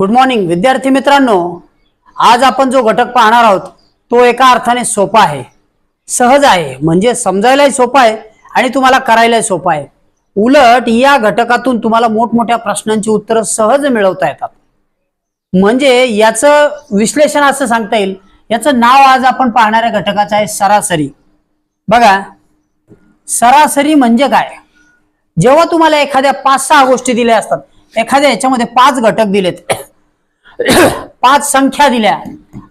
Good morning विद्यार्थी मित्रांनो. आज आपण जो घटक पाहणार आहोत तो एका अर्थाने सोपा आहे. सहज आहे म्हणजे समजायलाही सोपा आहे आणि तुम्हाला करायलाही सोपा आहे. उलट या घटकातून तुम्हाला मोठमोठ्या प्रश्नांची उत्तरं सहज मिळवता येतात. म्हणजे याचं विश्लेषण असं सांगता येईल याचं नाव आज आपण पाहणाऱ्या घटकाचं आहे सरासरी. बघा सरासरी म्हणजे काय? जेव्हा तुम्हाला एखाद्या पाच सहा गोष्टी दिल्या असतात एखाद्या याच्यामध्ये पाच घटक दिलेत पाच संख्या दिल्या.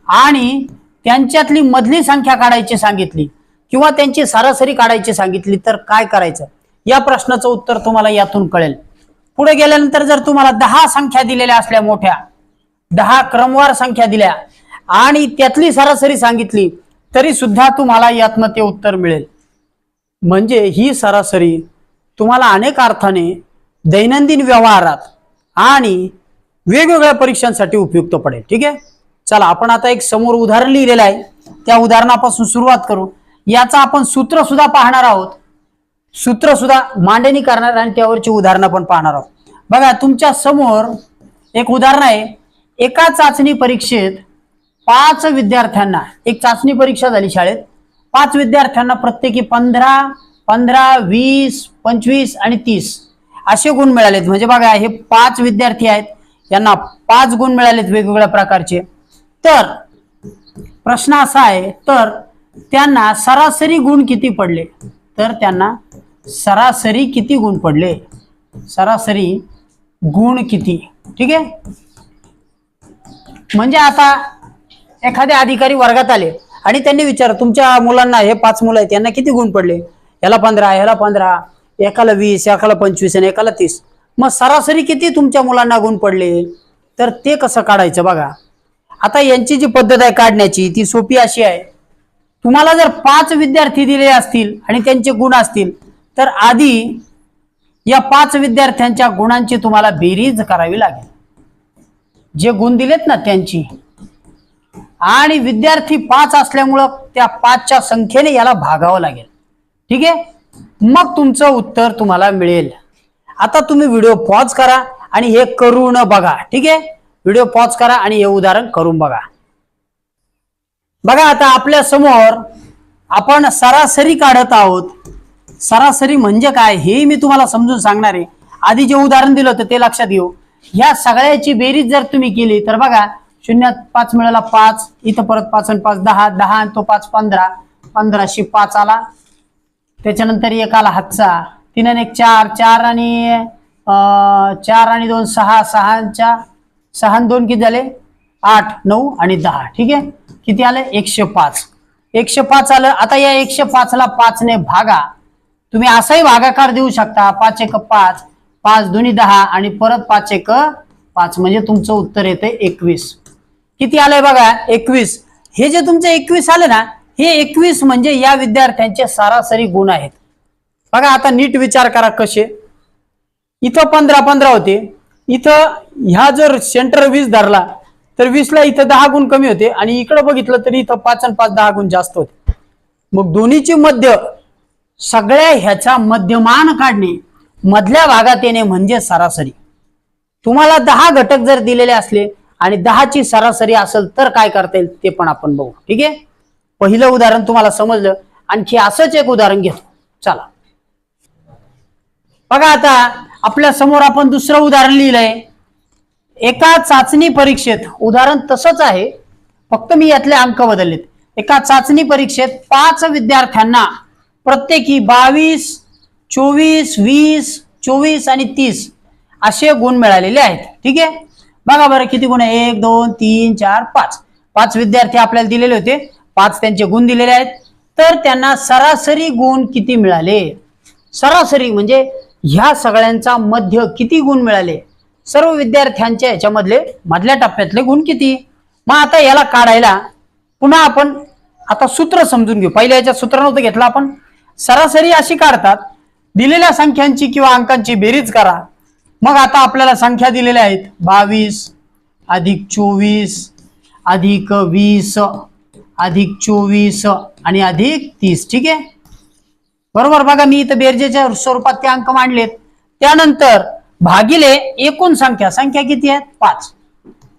आणि त्यांच्यातली मधली संख्या काढायची सांगितली. किंवा त्यांची सरासरी काढायची सांगितली तर काय करायचं? या प्रश्नाचं उत्तर तुम्हाला यातून कळेल. पुढे गेल्यानंतर जर तुम्हाला दहा संख्या दिलेल्या असल्या मोठ्या दहा क्रमवार संख्या दिल्या आणि त्यातली सरासरी सांगितली तरी सुद्धा तुम्हाला यातनं ते उत्तर मिळेल. म्हणजे ही सरासरी तुम्हाला अनेक अर्थाने दैनंदिन व्यवहारात आणि वेगवेगळ्या परीक्षांसाठी उपयुक्त पडेल. ठीक आहे? चला आपण आता एक समोर उदाहरण लिहिलेलं आहे. त्या उदाहरणापासून सुरुवात करू. याचं आपण सूत्र सुद्धा पाहणार आहोत. सूत्र सुद्धा मांडणी करणार आणि त्यावरची उदाहरणं पण पाहणार आहोत. बघा तुमच्यासमोर एक उदाहरण आहे. एका चाचणी परीक्षेत पाच विद्यार्थ्यांना एक चाचणी परीक्षा झाली शाळेत. पाच विद्यार्थ्यांना प्रत्येकी पंधरा पंधरा वीस पंचवीस आणि तीस असे गुण मिळालेत. म्हणजे बघा हे पाच विद्यार्थी आहेत. यांना पाच गुण मिळालेत वेगवेगळ्या प्रकारचे. तर प्रश्न असा आहे तर त्यांना सरासरी गुण किती पडले? तर त्यांना सरासरी किती गुण पडले? सरासरी गुण किती? ठीक आहे? म्हणजे आता एखादे अधिकारी वर्गात आले आणि त्यांनी विचार तुमच्या मुलांना हे पाच मुलं आहेत यांना किती गुण पडले? याला पंधरा ह्याला पंधरा एकाला वीस एकाला पंचवीस आणि एकाला तीस. मग सरासरी किती तुमच्या मुलांना गुण पडले? तर ते कसं काढायचं बघा. आता यांची जी पद्धत आहे काढण्याची ती सोपी अशी आहे. तुम्हाला जर पाच विद्यार्थी दिले असतील आणि त्यांचे गुण असतील तर आधी या पाच विद्यार्थ्यांच्या गुणांची तुम्हाला बेरीज करावी लागेल. जे गुण दिलेत ना त्यांची. आणि विद्यार्थी पाच असल्यामुळं त्या पाचच्या संख्येने याला भागावं लागेल. ठीक आहे? मग तुमचं उत्तर तुम्हाला मिळेल. आता तुम्ही व्हिडिओ पॉज करा आणि हे करून बघा ठीक आहे? व्हिडिओ पॉज करा आणि हे उदाहरण करून बघा. बघा आता आपल्यासमोर आपण सरासरी काढत आहोत. सरासरी म्हणजे काय? हे मी तुम्हाला समजून सांगणार आहे. आधी जे उदाहरण दिलं होतं ते लक्षात घेऊ. ह्या सगळ्याची बेरीज जर तुम्ही केली तर बघा शून्यात पाच मिळाला पाच इथं परत पाच आणि पाच दहा दहा आणि तो पाच पंधरा. पंधराशे पाच आला. त्याच्यानंतर एक आला हातचा. तीन आणि एक चार चार आणि चार आणि दोन सहा सहाच्या सहा आणि दोन किती झाले? आठ नऊ आणि दहा. ठीक आहे? किती आलं? एकशे पाच. एकशे पाच आलं. आता या एकशे पाचला पाचने भागा. तुम्ही असाही भागाकार देऊ शकता. पाच एक पाच पाच दोन्ही दहा आणि परत पाच एक पाच. म्हणजे तुमचं उत्तर येते एकवीस. किती आलंय बघा? एकवीस. हे जे तुमचे एकवीस आले ना हे एकवीस म्हणजे या विद्यार्थ्यांचे सरासरी गुण आहेत. बघा आता नीट विचार करा कसे. इथं पंधरा पंधरा होते. इथं ह्या जर सेंटर वीस धरला तर वीसला इथं दहा गुण कमी होते. आणि इकडं बघितलं तर इथं पाच आणि पाच दहा गुण जास्त होते. मग दोन्हीचे मध्य सगळ्या ह्याचा मध्यमान काढणे मधल्या भागात येणे म्हणजे सरासरी. तुम्हाला दहा घटक जर दिलेले असले आणि दहाची सरासरी असेल तर काय करता येईल ते पण आपण बघू. ठीक आहे? पहिलं उदाहरण तुम्हाला समजलं. आणखी असंच एक उदाहरण घेतो. चला. बघा आता आपल्यासमोर आपण दुसरं उदाहरण लिहिलंय. एका चाचणी परीक्षेत उदाहरण तसंच आहे फक्त मी यातले अंक बदललेत. एका चाचणी परीक्षेत पाच विद्यार्थ्यांना प्रत्येकी बावीस चोवीस वीस चोवीस आणि तीस असे गुण मिळालेले आहेत. ठीक आहे? बघा बरं किती गुण आहे. एक दोन तीन चार पाच. पाच विद्यार्थी आपल्याला दिलेले होते. पाच त्यांचे गुण दिलेले आहेत. तर त्यांना सरासरी गुण किती मिळाले? सरासरी म्हणजे ह्या सगळ्यांचा मध्य किती गुण मिळाले? सर्व विद्यार्थ्यांच्या याच्यामधले मधल्या टप्प्यातले गुण किती? मग आता याला काढायला पुन्हा आपण आता सूत्र समजून घेऊ. पहिल्या याच्यात सूत्र नव्हतं घेतलं आपण. सरासरी अशी काढतात दिलेल्या संख्यांची किंवा अंकांची बेरीज करा. मग आता आपल्याला संख्या दिलेल्या आहेत. बावीस अधिक चोवीस अधिक वीस अधिक चोवीस आणि अधिक तीस. ठीक आहे? बरोबर बघा मी इथं बेरजेच्या स्वरूपात ते अंक मांडलेत. त्यानंतर भागिले एकूण संख्या. संख्या किती आहेत? पाच.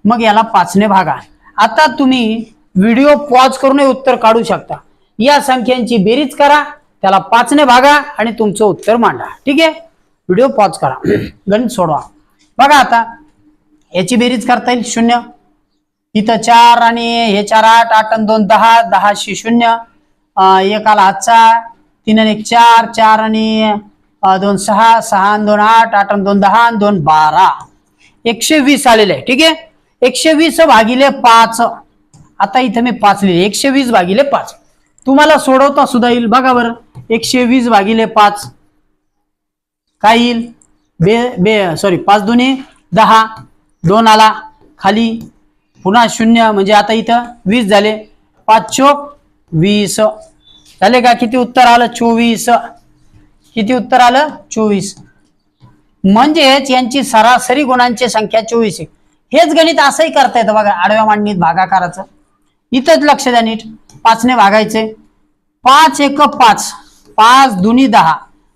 मग याला पाचने भागा. आता तुम्ही व्हिडिओ पॉज करून उत्तर काढू शकता. या संख्यांची बेरीज करा त्याला पाचने भागा आणि तुमचं उत्तर मांडा. ठीक आहे? व्हिडिओ पॉज करा. गणित सोडवा. बघा आता याची बेरीज करता येईल शून्य. इथं चार आणि हे चार आठ आठ आणि दोन दहा. दहाशे शून्य. एक आला आजचा. तीन आणि एक चार चार आणि दोन सहा सहा आणि दोन आठ आठ आणि दोन दहा आणि दोन बारा. एकशे वीस आलेले आहे ठीक आहे? एकशे वीस भागिले पाच. आता इथं मी पाच लिहिले. एकशे वीस भागिले पाच. तुम्हाला सोडवता सुद्धा येईल. बघा बरं. एकशे वीस भागिले पाच. काय येईल? बे बे सॉरी पाच दोन्ही दहा दोन आला. खाली पुन्हा शून्य म्हणजे आता इथं वीस झाले. पाच चोक वीस. झाले का? किती उत्तर आलं? चोवीस. किती उत्तर आलं? चोवीस. म्हणजेच यांची सरासरी गुणांची संख्या चोवीस आहे. हेच गणित असंही करता येतं बघा आडव्या मांडणीत भागाकाराचं. इथंच लक्ष द्या नीट. पाचने भागायचे. पाच एक पाच. पाच दुनी दहा.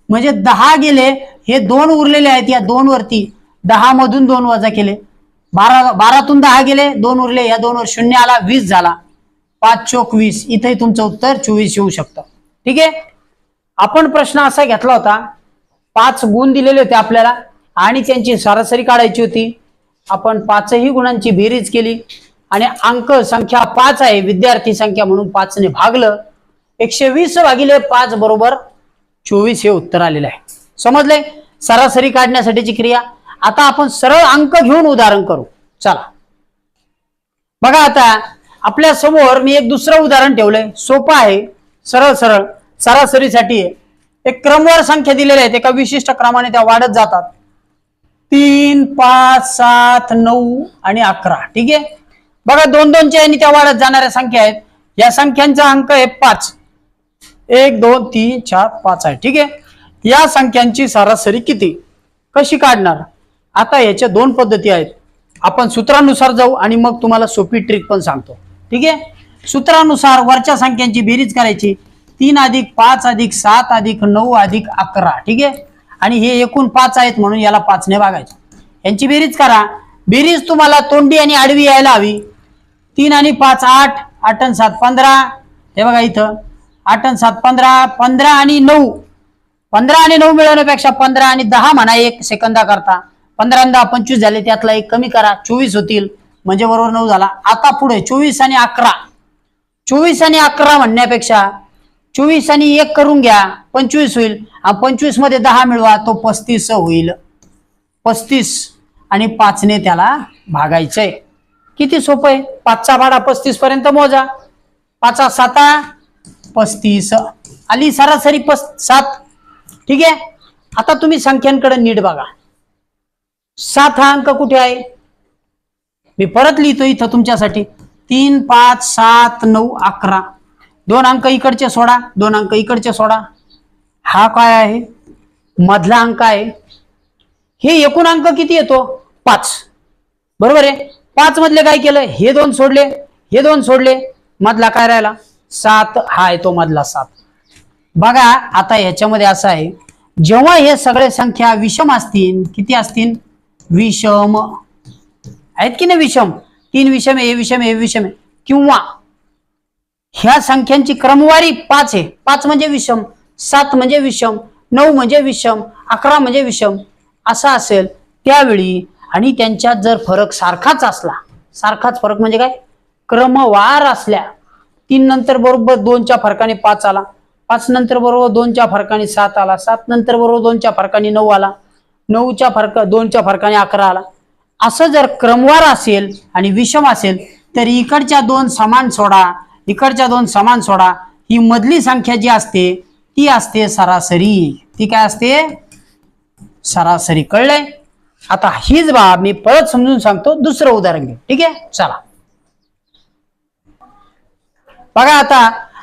म्हणजे दहा गेले हे दोन उरलेले आहेत या दोन वरती दहा मधून दोन वजा केले. बारा बारातून दहा गेले दोन उरले. या दोनवर शून्य आला वीस झाला. पाच चोक वीस इथे तुमचं उत्तर चोवीस येऊ शकतं. ठीक आहे? आपण प्रश्न असा घेतला होता पाच गुण दिलेले होते आपल्याला आणि त्यांची सरासरी काढायची होती. आपण पाचही गुणांची बेरीज केली आणि अंक संख्या पाच आहे विद्यार्थी संख्या म्हणून पाचने भागलं. एकशे वीस भागिले पाच बरोबर चोवीस हे उत्तर आलेलं आहे. समजले सरासरी काढण्यासाठीची क्रिया. आता आपण सरळ अंक घेऊन उदाहरण करू. चला. बघा आता आपल्यासमोर मी एक दुसरं उदाहरण ठेवलंय. सोपं आहे सरळ सरळ. सरासरीसाठी आहे एक क्रमवार संख्या दिलेल्या आहेत. एका विशिष्ट क्रमाने त्या वाढत जातात. तीन पाच सात नऊ आणि अकरा. ठीक आहे? बघा दोन दोनच्या आणि त्या वाढत जाणाऱ्या संख्या आहेत. या संख्यांचा अंक आहे पाच. एक दोन तीन चार पाच आहे. ठीक आहे? या संख्यांची सरासरी किती? कशी काढणार? आता याच्या दोन पद्धती आहेत. आपण सूत्रानुसार जाऊ आणि मग तुम्हाला सोपी ट्रिक पण सांगतो. ठीक आहे? सूत्रानुसार वरच्या संख्यांची बेरीज करायची. तीन अधिक पाच अधिक सात अधिक नऊ अधिक अकरा. ठीक आहे? आणि हे एकूण पाच आहेत म्हणून याला पाचने भागायचे. यांची बेरीज करा. बेरीज तुम्हाला तोंडी आणि आडवी यायला हवी. तीन आणि पाच आठ आठ आणि सात पंधरा. हे बघा इथं. आठ आणि सात पंधरा पंधरा आणि नऊ. पंधरा आणि नऊ मिळवण्यापेक्षा पंधरा आणि दहा म्हणा एक सेकंदा करता पंधरा दहा पंचवीस झाले त्यातला एक कमी करा. चोवीस होतील. म्हणजे बरोबर नऊ झाला. आता पुढे चोवीस आणि अकरा. चोवीस आणि अकरा म्हणण्यापेक्षा चोवीस आणि एक करून घ्या पंचवीस होईल. आणि पंचवीसमध्ये दहा मिळवा तो पस्तीस होईल. पस्तीस आणि पाचने त्याला भागायचंय. किती सोपं आहे? पाचचा भाडा पस्तीस पर्यंत मोजा. पाचा साता पस्तीस. आली सरासरी पस सात. ठीक आहे? आता तुम्ही संख्यांकडे नीट बघा. सात हा अंक कुठे आहे? मी परत लिहितो इथं तुमच्यासाठी. तीन पाच सात नऊ अकरा. दोन अंक इकडचे सोडा. दोन अंक इकडचे सोडा. हा काय आहे? मधला अंक आहे. हे एकूण अंक किती येतो? पाच. बरोबर आहे? पाच मधले काय केलं हे दोन सोडले. हे दोन सोडले. मधला काय राहिला? सात. हा आहे तो मधला सात. बघा आता ह्याच्यामध्ये असं आहे. जेव्हा हे सगळे संख्या विषम असतील किती असतील? विषम. आहेत की नाही विषम? तीन विषम ए विषम ए विषम आहे. किंवा ह्या संख्यांची क्रमवारी पाच आहे. पाच म्हणजे विषम सात म्हणजे विषम नऊ म्हणजे विषम अकरा म्हणजे विषम. असा असेल त्यावेळी आणि त्यांच्यात जर फरक सारखाच असला सारखाच फरक म्हणजे काय? क्रमवार असल्या तीन नंतर बरोबर दोनच्या फरकाने पाच आला पाच नंतर बरोबर दोनच्या फरकाने सात आला सात नंतर बरोबर दोनच्या फरकाने नऊ आला नऊच्या फरक दोनच्या फरकाने अकरा आला. असं जर क्रमवार असेल आणि विषम असेल तर इकडच्या दोन समान सोडा इकडच्या दोन समान सोडा. ही मधली संख्या जी असते ती असते सरासरी. ती काय असते? सरासरी. कळलंय? आता हीच बाब मी परत समजून सांगतो दुसरं उदाहरण घेऊ. ठीक आहे? चला. बघा आता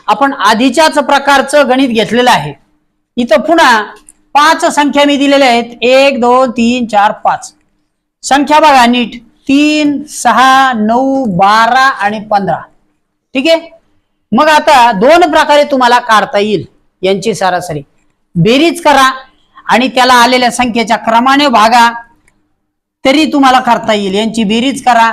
आपण आधीच्याच प्रकारचं गणित घेतलेलं आहे. इथं पुन्हा पाच संख्या मी दिलेल्या आहेत. एक दोन तीन चार पाच. संख्या बघा नीट. तीन सहा नऊ बारा आणि पंधरा. ठीक आहे? मग आता दोन प्रकारे तुम्हाला काढता येईल यांची सरासरी. बेरीज करा आणि त्याला आलेल्या संख्येच्या क्रमाने भागा. तरी तुम्हाला करता येईल. यांची बेरीज करा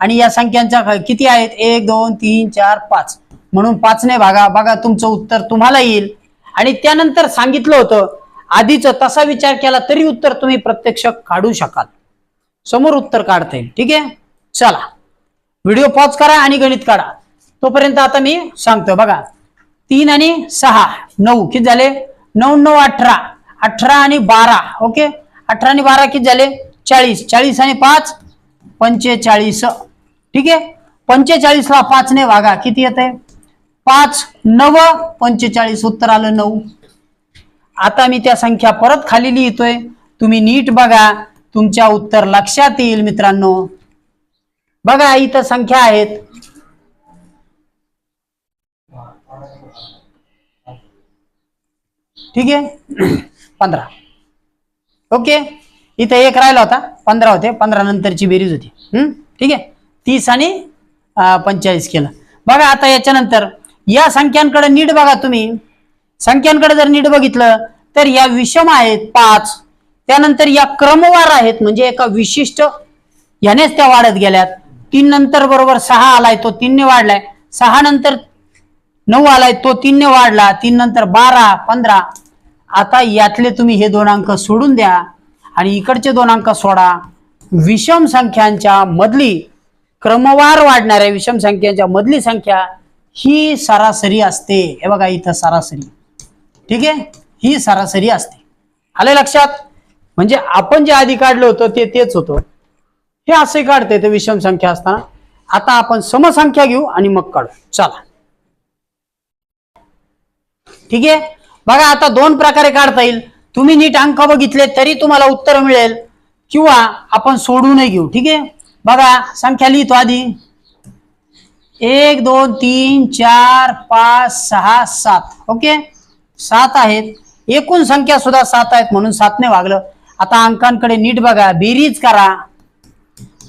आणि या संख्यांच्या किती आहेत? एक दोन तीन चार पाच. म्हणून पाचने भागा. बघा तुमचं उत्तर तुम्हाला येईल. आणि त्यानंतर सांगितलं होतं आधीच तसा विचार केला तरी उत्तर तुम्ही प्रत्यक्ष काढू शकाल. समोर उत्तर काढता. येईल ठीक आहे? चला. व्हिडिओ पॉज करा आणि गणित काढा. तोपर्यंत आता मी सांगतो बघा. तीन आणि सहा नऊ किती झाले? नऊ नऊ अठरा. अठरा आणि बारा. ओके? अठरा आणि बारा किती झाले? चाळीस. चाळीस आणि पाच पंचेचाळीस. ठीक आहे? पंचेचाळीसला पाचने वागा किती येत आहे पाच नव पंचेचाळीस. उत्तर आलं नऊ. आता मी त्या संख्या परत खाली लिहितोय. तुम्ही नीट बघा. तुमच्या उत्तर लक्षात येईल मित्रांनो. बघा इथं संख्या आहेत. ठीक आहे? पंधरा. ओके? इथं एक राहिला होता. पंधरा होते. पंधरा नंतरची बेरीज होती. हम्म ठीक आहे? तीस आणि पंचेचाळीस केलं. बघा आता याच्यानंतर या संख्यांकडे नीट बघा तुम्ही. संख्यांकडे जर नीट बघितलं तर या विषम आहेत पाच. त्यानंतर या क्रमवार आहेत म्हणजे एका विशिष्ट यानेच त्या वाढत गेल्यात. तीन नंतर बरोबर सहा आलाय तो तीनने वाढलाय. सहा नंतर नऊ आलाय तो तीनने वाढला. तीन नंतर बारा पंधरा. आता यातले तुम्ही हे दोन अंक सोडून द्या आणि इकडचे दोन अंक सोडा. विषम संख्यांच्या मधली क्रमवार वाढणाऱ्या विषम संख्यांच्या मधली संख्या ही सरासरी असते. हे बघा इथं सरासरी. ठीक आहे? ही सरासरी असते. आले लक्षात? म्हणजे आपण जे आधी काढलं होतं ते तेच होतं. हे असे काढते ते विषम संख्या असताना. आता आपण समसंख्या घेऊ आणि मग काढू. चला. ठीक आहे? बघा आता दोन प्रकारे काढता येईल. तुम्ही नीट अंक बघितले तरी तुम्हाला उत्तर मिळेल. किंवा आपण सोडूनही घेऊ. ठीक आहे? बघा संख्या लिहितो आधी. एक दोन तीन चार पाच सहा सात. ओके? सात आहेत. एकूण संख्या सुद्धा सात आहेत म्हणून सातने वागलं आता अंकांकडे नीट बघा. बेरीज करा.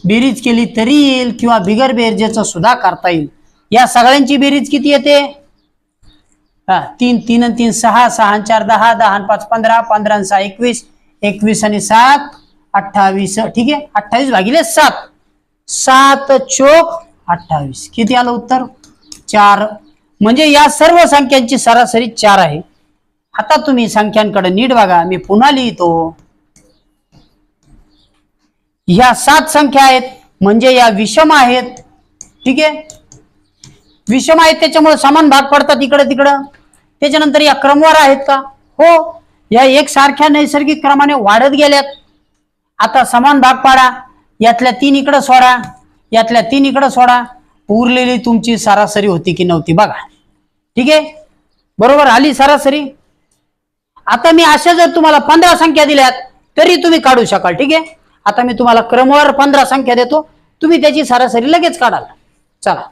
बेरीज केली तरी येईल किंवा बिगर बेरजेचं सुद्धा करता येईल. या सगळ्यांची बेरीज किती येते? हा तीन तीन आणि तीन सहा सहा आणि चार दहा दहा आणि पाच पंधरा पंधरा सहा एकवीस. एकवीस आणि सात अठ्ठावीस. ठीक आहे? अठ्ठावीस भागिले सात. सात चोक अठ्ठावीस. किती आलं उत्तर? चार. म्हणजे या सर्व संख्यांची सरासरी चार आहे. आता तुम्ही संख्यांकडे नीट बघा. मी पुन्हा लिहितो. ह्या सात संख्या आहेत. म्हणजे या विषम आहेत. ठीक आहे? विषम आहेत त्याच्यामुळे समान भाग पडतात इकडं तिकडं. त्याच्यानंतर या क्रमवार आहेत का? हो. या एकसारख्या नैसर्गिक क्रमाने वाढत गेल्यात. आता समान भाग पाडा. यातल्या तीन इकडं सोडा. यातल्या तीन इकडं सोडा. उरलेली तुमची सरासरी होती की नव्हती बघा. ठीक आहे? बरोबर? आली सरासरी? आता मी अशा जर तुम्हाला पंधरा संख्या दिल्यात तरी तुम्ही काढू शकाल. ठीक आहे? आता मी तुम्हाला क्रमवार पंधरा संख्या देतो. तुम्ही त्याची सरासरी लगेच काढाल. चला.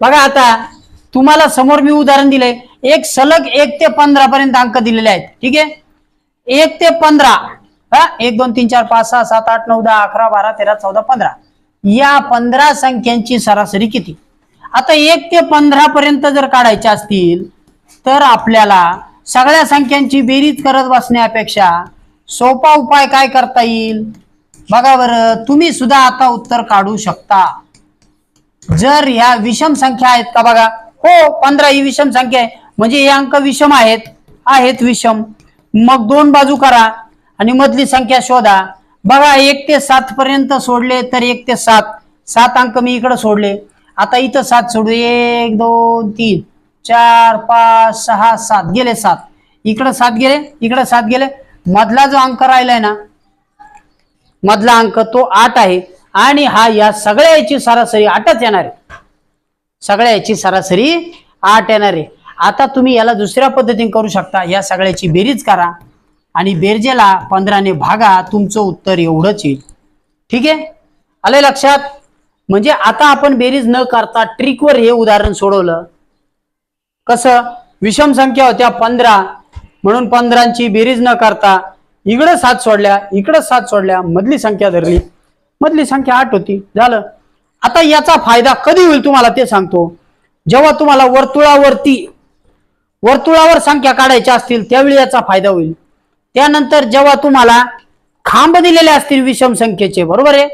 बघा आता तुम्हाला समोर मी उदाहरण दिले एक सलग एक ते पंधरा पर्यंत अंक दिलेले आहेत. ठीक आहे? एक ते पंधरा. हा? एक दोन तीन चार पाच सहा सात आठ नऊ दहा अकरा बारा तेरा चौदा पंधरा. या पंधरा संख्यांची सरासरी किती? आता एक ते पंधरा पर्यंत जर काढायचे असतील तर आपल्याला सगळ्या संख्यांची बेरीज करत बसण्यापेक्षा सोपा उपाय काय करता येईल? बघा बरं तुम्ही सुद्धा आता उत्तर काढू शकता. जर ह्या विषम संख्या आहेत का बघा? हो पंधरा ही विषम संख्या आहे. म्हणजे हे अंक विषम आहेत. आहेत विषम. मग दोन बाजू करा आणि मधली संख्या शोधा. बघा एक ते सात पर्यंत सोडले तर एक ते सात. सात अंक मी इकडे सोडले. आता इथं सात सोडू. एक दोन तीन. चार पाच सहा सात. गेले सात. इकडं सात गेले इकडं सात गेले. मधला जो अंक राहिलाय ना मधला अंक तो आठ आहे. आणि हा या सगळ्या याची सरासरी आठच येणार आहे. सगळ्या याची सरासरी आठ येणार आहे. आता तुम्ही याला दुसऱ्या पद्धतीने करू शकता. या सगळ्याची बेरीज करा. आणि बेरजेला पंधराने भागा तुमचं उत्तर एवढंच येईल. ठीक आहे? आलंय लक्षात? म्हणजे आता आपण बेरीज न करता ट्रिकवर हे उदाहरण सोडवलं. कसं? विषम संख्या होत्या पंधरा. म्हणून पंधरांची बेरीज न करता इकडं सात सोडल्या इकडं सात सोडल्या मधली संख्या धरली. मधली संख्या आठ होती. झालं. आता याचा फायदा कधी होईल तुम्हाला ते सांगतो. जेव्हा तुम्हाला वर्तुळावरती वर्तुळावर संख्या काढायच्या असतील त्यावेळी याचा फायदा होईल. त्यानंतर जेव्हा तुम्हाला खांब दिलेले असतील विषम संख्येचे बरोबर आहे?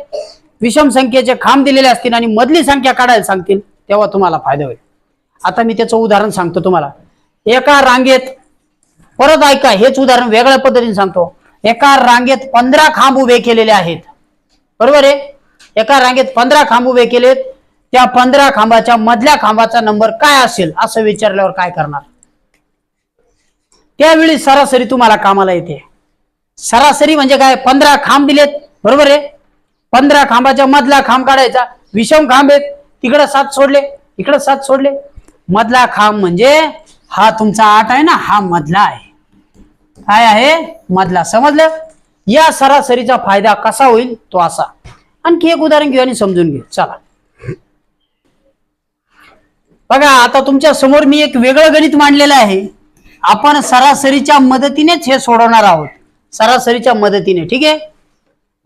विषम संख्येचे खांब दिलेले असतील आणि मधली संख्या काढायला सांगतील तेव्हा तुम्हाला फायदा होईल. आता मी त्याचं उदाहरण सांगतो तुम्हाला. एका रांगेत परत ऐका हेच उदाहरण वेगळ्या पद्धतीने सांगतो. एका रांगेत पंधरा खांब उभे केलेले आहेत. बरोबर आहे? एका रांगेत पंधरा खांब उभे केलेत. त्या पंधरा खांबाच्या मधल्या खांबाचा नंबर काय असेल असं विचारल्यावर काय करणार? त्यावेळी सरासरी तुम्हाला कामाला येते. सरासरी म्हणजे काय? पंधरा खांब दिलेत. बरोबर आहे? पंधरा खांबाच्या मधला खांब काढायचा. विषम खांब आहेत. तिकडे सात सोडले. इकडे सात सोडले. मधला खांब म्हणजे हा तुमचा आठ आहे ना? हा मधला आहे. काय आहे? मधला. समजलं? या सरासरीचा फायदा कसा होईल? तो असा. आणखी एक उदाहरण घेऊ आणि समजून घेऊ. चला. बघा आता तुमच्यासमोर मी एक वेगळं गणित मांडलेलं आहे. आपण सरासरीच्या मदतीनेच हे सोडवणार आहोत. सरासरीच्या मदतीने. ठीक आहे?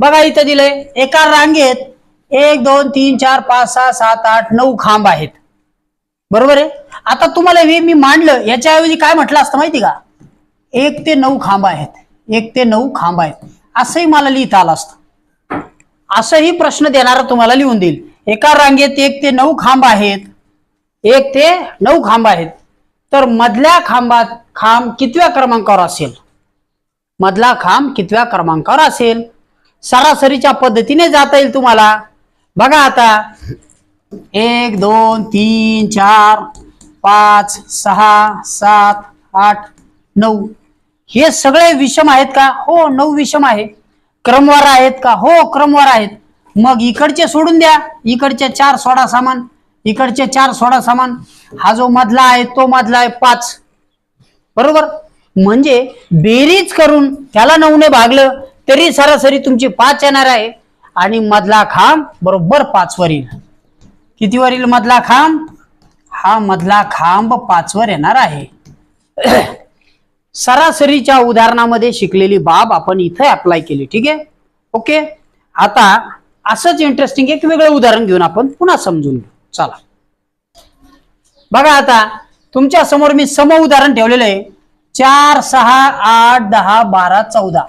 बघा इथं दिलंय. एका रांगेत एक दोन तीन चार पाच सहा सात आठ नऊ खांब आहेत. बरोबर आहे? आता तुम्हाला हे मी मांडलं याच्याऐवजी काय म्हटलं असतं माहिती का? एक ते नऊ खांब आहेत. एक ते नऊ खांब आहेत. असंही मला लिहिता आलं असतं. असंही प्रश्न देणारा तुम्हाला लिहून देईल. एका रांगेत एक ते नऊ खांब आहेत. एक ते नऊ खांब आहेत. तर मधल्या खांबात खांब कितव्या क्रमांकावर असेल? मधला खांब कितव्या क्रमांकावर असेल? सरासरीच्या पद्धतीने जाता येईल तुम्हाला. बघा आता. एक दोन तीन चार पाच सहा सात आठ नऊ. हे सगळे विषम आहेत का? हो नऊ विषम आहे. क्रमवार आहेत का? हो क्रमवार आहेत. मग इकडचे सोडून द्या. इकडचे चार सोडा सामान. इकडचे चार सोडा सामान. हा जो मधला आहे तो मधला आहे पाच. बरोबर? म्हणजे बेरीज करून त्याला नऊने भागलं तरी सरासरी तुमची पाच येणार आहे. आणि मधला खांब बरोबर पाचवर येईल किती येईल मधला खांब? हा मधला खांब पाचवर येणार आहे. सरासरीच्या उदाहरणामध्ये शिकलेली बाब आपण इथे अप्लाय केली ठीक आहे? ओके आता असंच इंटरेस्टिंग एक वेगळं उदाहरण घेऊन आपण पुन्हा समजून घेऊ. चला. बघा आता तुमच्यासमोर मी सम उदाहरण ठेवलेलं आहे. चार सहा आठ दहा बारा चौदा.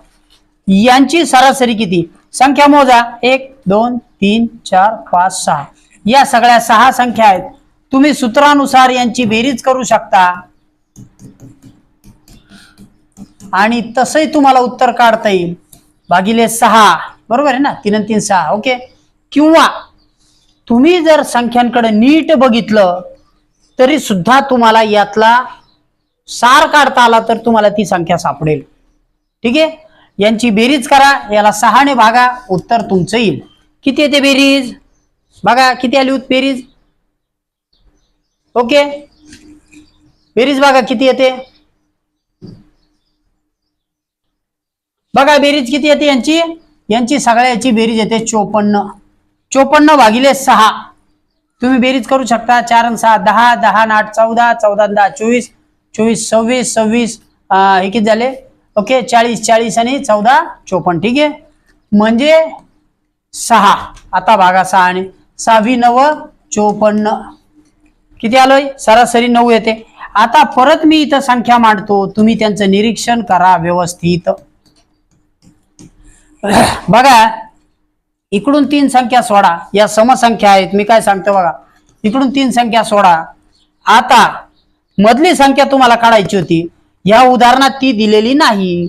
यांची सरासरी किती? संख्या मोजा. एक दोन तीन चार पाच सहा. या सगळ्या सहा संख्या आहेत. तुम्ही सूत्रानुसार यांची बेरीज करू शकता. आणि तसंही तुम्हाला उत्तर काढता येईल. भागिले सहा. बरोबर आहे ना? तीन तीन सहा. ओके? किंवा तुम्ही जर संख्यांकडे नीट बघितलं तरी सुद्धा तुम्हाला यातला सार काढता आला तर तुम्हाला ती संख्या सापडेल. ठीक आहे? यांची बेरीज करा. याला सहाने भागा. उत्तर तुमचं येईल. किती येते बेरीज? बघा किती आली होत बेरीज? ओके? बेरीज बघा किती येते? बघा बेरीज किती येते यांची? यांची सगळ्याची बेरीज येते चोपन्न. चोपन्न भागिले सहा. तुम्ही बेरीज करू शकता. चार आणि सहा दहा दहा आणि आठ चौदा चौदा दहा चोवीस चोवीस सव्वीस सव्वीस हे किती झाले? ओके चाळीस चाळीस आणि चौदा चोपन्न. ठीक आहे? म्हणजे सहा. आता भागा सहा आणि सहावी नव चोपन्न. किती आलोय? सरासरी नऊ येते. आता परत मी इथं संख्या मांडतो. तुम्ही त्यांचं निरीक्षण करा व्यवस्थित. बघा इकडून तीन संख्या सोडा. या समसंख्या आहेत. मी काय सांगतो बघा? इकडून तीन संख्या सोडा. आता मधली संख्या तुम्हाला काढायची होती. या उदाहरणात ती दिलेली नाही.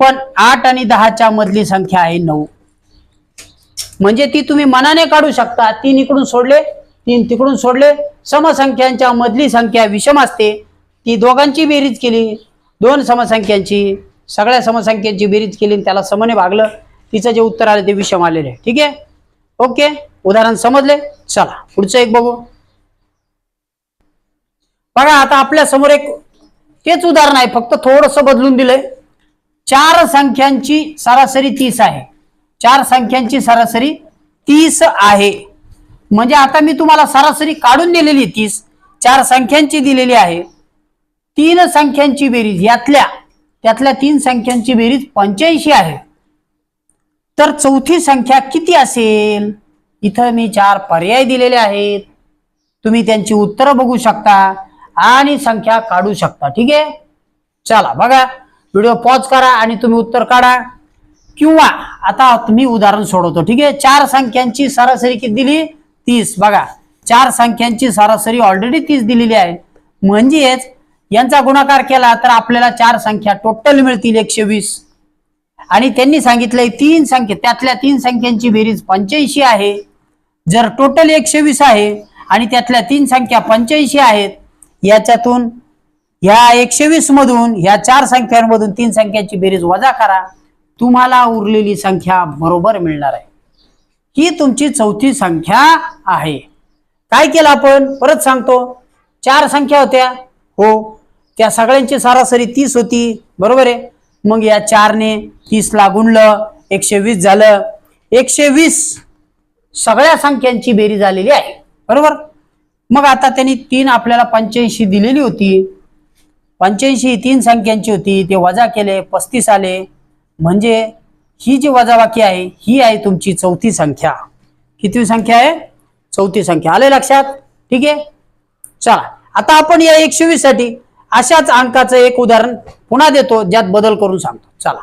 पण आठ आणि दहाच्या मधली संख्या आहे नऊ. म्हणजे ती तुम्ही मनाने काढू शकता. तीन इकडून सोडले तीन तिकडून सोडले. समसंख्यांच्या मधली संख्या विषम असते. ती दोघांची बेरीज केली. दोन समसंख्यांची सगळ्या समसंख्यांची बेरीज केली आणि त्याला समने भागलं. तिचं जे उत्तर आले ते विषम आलेले. आहे ठीक आहे? ओके? उदाहरण समजले? चला पुढचं एक बघू. बघा आता आपल्यासमोर एक तेच उदाहरण आहे. फक्त थोडस बदलून दिलंय. चार संख्यांची सरासरी तीस आहे. चार संख्यांची सरासरी तीस आहे. म्हणजे आता मी तुम्हाला सरासरी काढून दिलेली आहे तीस. चार संख्यांची दिलेली आहे. तीन संख्यांची बेरीज यातल्या त्यातल्या तीन संख्यांची बेरीज पंच्याऐंशी आहे. तर चौथी संख्या किती असेल? इथं मी चार पर्याय दिलेले आहेत. तुम्ही त्यांची उत्तरं बघू शकता आणि संख्या काढू शकता. ठीक आहे? चला बघा. व्हिडिओ पॉज करा आणि तुम्ही उत्तर काढा. किंवा आता तुम्ही उदाहरण सोडवतो. ठीक आहे? चार संख्यांची सरासरी किती दिली? तीस. बघा. चार संख्यांची सरासरी ऑलरेडी तीस दिलेली आहे. म्हणजेच यांचा गुणाकार केला तर आपल्याला चार संख्या टोटल मिळतील एकशे वीस. आणि त्यांनी सांगितलंय तीन संख्या त्यातल्या तीन संख्यांची बेरीज पंच्याऐंशी आहे. जर टोटल एकशे वीस आहे आणि त्यातल्या तीन संख्या पंच्याऐंशी आहेत याच्यातून ह्या एकशे वीस मधून ह्या चार संख्यांमधून तीन संख्यांची बेरीज वजा करा. तुम्हाला उरलेली संख्या बरोबर मिळणार आहे. ही तुमची चौथी संख्या आहे. काय केलं आपण? परत सांगतो. चार संख्या होत्या. हो त्या सगळ्यांची सरासरी तीस होती. बरोबर आहे? मग या चारने तीसला गुणलं एकशे वीस झालं. एकशे वीस सगळ्या संख्यांची बेरीज आलेली आहे. बरोबर? मग आता त्यांनी तीन आपल्याला पंच्याऐंशी दिलेली होती. पंच्याऐंशी तीन संख्यांची होती. ते वजा केले पस्तीस आले. म्हणजे ही जी वजाबाकी आहे ही आहे तुमची चौथी संख्या. किती संख्या आहे? चौथी संख्या. आले लक्षात? ठीक आहे? चला. आता आपण या एकशे वीससाठी अशाच अंकाचं एक उदाहरण पुन्हा देतो ज्यात बदल करून सांगतो. चला.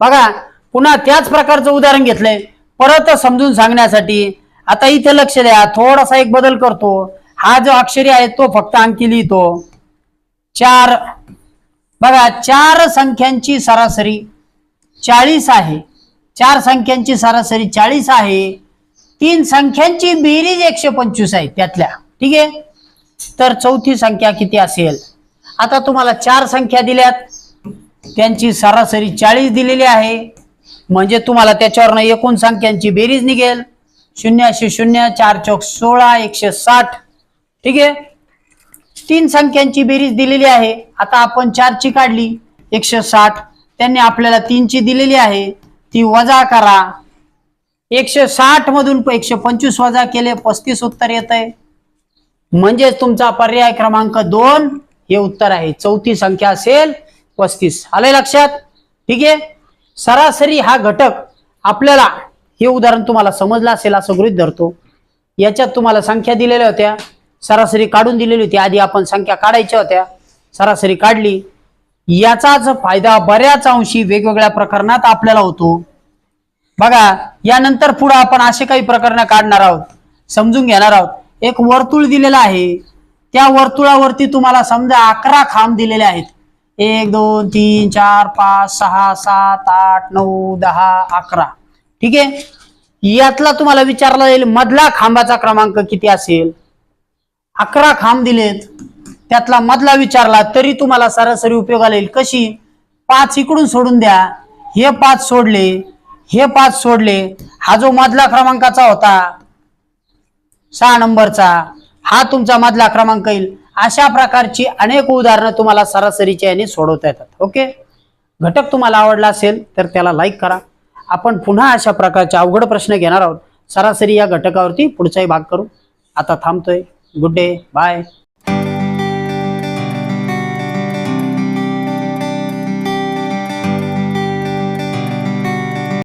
बघा पुन्हा त्याच प्रकारचं उदाहरण घेतलंय. परत समजून सांगण्यासाठी आता इथे लक्ष द्या. थोडासा एक बदल करतो. हा जो अक्षरी आहे तो फक्त अंकी लिहितो. चार. बघा चार संख्यांची सरासरी चाळीस आहे. चार संख्यांची सरासरी चाळीस आहे. तीन संख्यांची बेरीज एकशे पंचवीस आहे त्यातल्या. ठीक आहे? तर चौथी संख्या किती असेल? आता तुम्हाला चार संख्या दिल्यात. त्यांची सरासरी चाळीस दिलेली आहे. म्हणजे तुम्हाला त्याच्यावरनं एकूण संख्यांची बेरीज निघेल. शून्याशे शून्य चार चौक सोळा एकशे साठ. ठीक आहे? तीन संख्यांची बेरीज दिलेली आहे. आता आपण चारची काढली. एकशे साठ. त्यांनी आपल्याला तीनची दिलेली आहे. ती वजा करा. एकशे साठ मधून एकशे पंचवीस वजा केले पस्तीस उत्तर येत आहे म्हणजेच तुमचा पर्याय क्रमांक दोन हे उत्तर आहे. चौथी संख्या असेल पस्तीस. आलंय लक्षात? ठीक आहे? सरासरी हा घटक आपल्याला हे उदाहरण तुम्हाला समजलं असेल असं गृहित धरतो. याच्यात तुम्हाला संख्या दिलेल्या होत्या. सरासरी काढून दिलेली होती. आधी आपण संख्या काढायच्या होत्या. सरासरी काढली. याचाच फायदा बऱ्याच अंशी वेगवेगळ्या प्रकरणात आपल्याला होतो. बघा यानंतर पुढे आपण असे काही प्रकरण काढणार आहोत. समजून घेणार आहोत. एक वर्तुळ दिलेलं आहे. त्या वर्तुळावरती तुम्हाला समजा अकरा खांब दिलेले आहेत. एक दोन तीन चार पाच सहा सात आठ नऊ दहा अकरा. ठीक आहे? यातला तुम्हाला विचारला जाईल मधला खांबाचा क्रमांक किती असेल? अकरा खांब दिलेत. त्यातला मधला विचारला तरी तुम्हाला सरासरी उपयोगाला येईल. कशी? पाच इकडून सोडून द्या. हे पाच सोडले हे पाच सोडले. हा जो मधला क्रमांकाचा होता सहा नंबरचा. हा तुमचा मधला क्रमांक येईल. अशा प्रकारची अनेक उदाहरणं तुम्हाला सरासरीच्या याने सोडवता येतात. ओके? घटक तुम्हाला आवडला असेल तर त्याला लाईक करा. आपण पुन्हा अशा प्रकारचे अवघड प्रश्न घेणार आहोत. सरासरी या घटकावरती पुढचाही भाग करू. आता थांबतोय. Good day bye